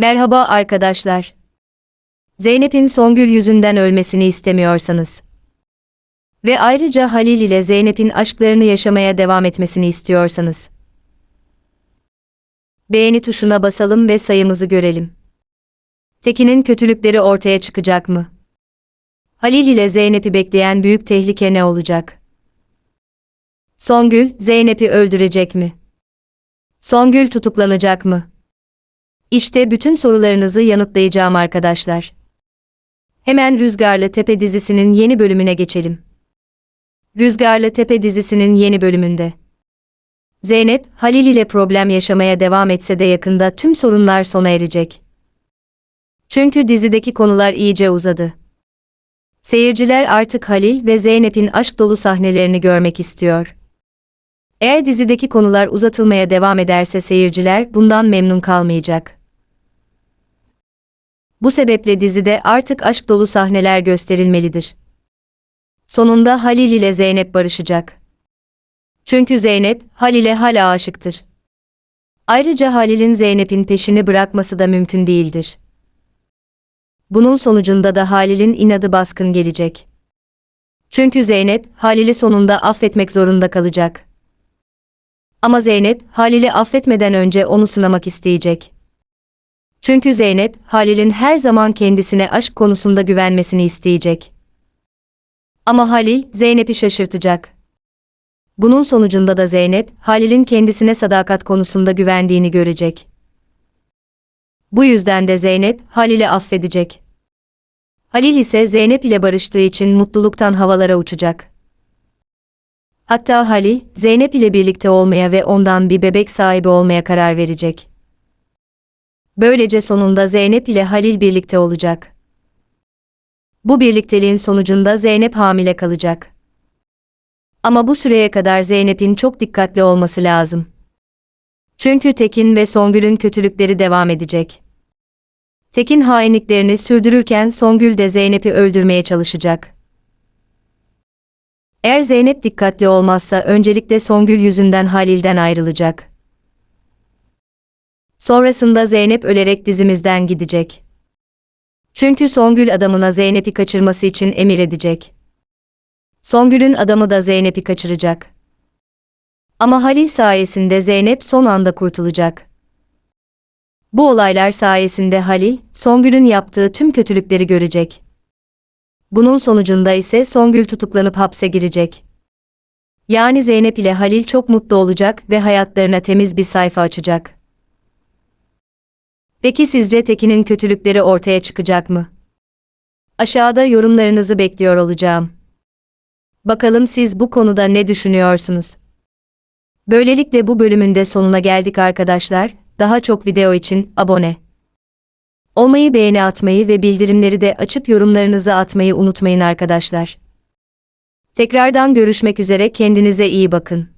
Merhaba arkadaşlar. Zeynep'in Songül yüzünden ölmesini istemiyorsanız ve ayrıca Halil ile Zeynep'in aşklarını yaşamaya devam etmesini istiyorsanız beğeni tuşuna basalım ve sayımızı görelim. Tekin'in kötülükleri ortaya çıkacak mı? Halil ile Zeynep'i bekleyen büyük tehlike ne olacak? Songül, Zeynep'i öldürecek mi? Songül tutuklanacak mı? İşte bütün sorularınızı yanıtlayacağım arkadaşlar. Hemen Rüzgarlı Tepe dizisinin yeni bölümüne geçelim. Rüzgarlı Tepe dizisinin yeni bölümünde. Zeynep, Halil ile problem yaşamaya devam etse de yakında tüm sorunlar sona erecek. Çünkü dizideki konular iyice uzadı. Seyirciler artık Halil ve Zeynep'in aşk dolu sahnelerini görmek istiyor. Eğer dizideki konular uzatılmaya devam ederse seyirciler bundan memnun kalmayacak. Bu sebeple dizide artık aşk dolu sahneler gösterilmelidir. Sonunda Halil ile Zeynep barışacak. Çünkü Zeynep, Halil'e hala aşıktır. Ayrıca Halil'in Zeynep'in peşini bırakması da mümkün değildir. Bunun sonucunda da Halil'in inadı baskın gelecek. Çünkü Zeynep, Halil'i sonunda affetmek zorunda kalacak. Ama Zeynep, Halil'i affetmeden önce onu sınamak isteyecek. Çünkü Zeynep, Halil'in her zaman kendisine aşk konusunda güvenmesini isteyecek. Ama Halil, Zeynep'i şaşırtacak. Bunun sonucunda da Zeynep, Halil'in kendisine sadakat konusunda güvendiğini görecek. Bu yüzden de Zeynep, Halil'i affedecek. Halil ise Zeynep ile barıştığı için mutluluktan havalara uçacak. Hatta Halil, Zeynep ile birlikte olmaya ve ondan bir bebek sahibi olmaya karar verecek. Böylece sonunda Zeynep ile Halil birlikte olacak. Bu birlikteliğin sonucunda Zeynep hamile kalacak. Ama bu süreye kadar Zeynep'in çok dikkatli olması lazım. Çünkü Tekin ve Songül'ün kötülükleri devam edecek. Tekin hainliklerini sürdürürken Songül de Zeynep'i öldürmeye çalışacak. Eğer Zeynep dikkatli olmazsa öncelikle Songül yüzünden Halil'den ayrılacak. Sonrasında Zeynep ölerek dizimizden gidecek. Çünkü Songül adamına Zeynep'i kaçırması için emir edecek. Songül'ün adamı da Zeynep'i kaçıracak. Ama Halil sayesinde Zeynep son anda kurtulacak. Bu olaylar sayesinde Halil, Songül'ün yaptığı tüm kötülükleri görecek. Bunun sonucunda ise Songül tutuklanıp hapse girecek. Yani Zeynep ile Halil çok mutlu olacak ve hayatlarına temiz bir sayfa açacak. Peki sizce Tekin'in kötülükleri ortaya çıkacak mı? Aşağıda yorumlarınızı bekliyor olacağım. Bakalım siz bu konuda ne düşünüyorsunuz? Böylelikle bu bölümün de sonuna geldik arkadaşlar. Daha çok video için abone olmayı, beğeni atmayı ve bildirimleri de açıp yorumlarınızı atmayı unutmayın arkadaşlar. Tekrardan görüşmek üzere kendinize iyi bakın.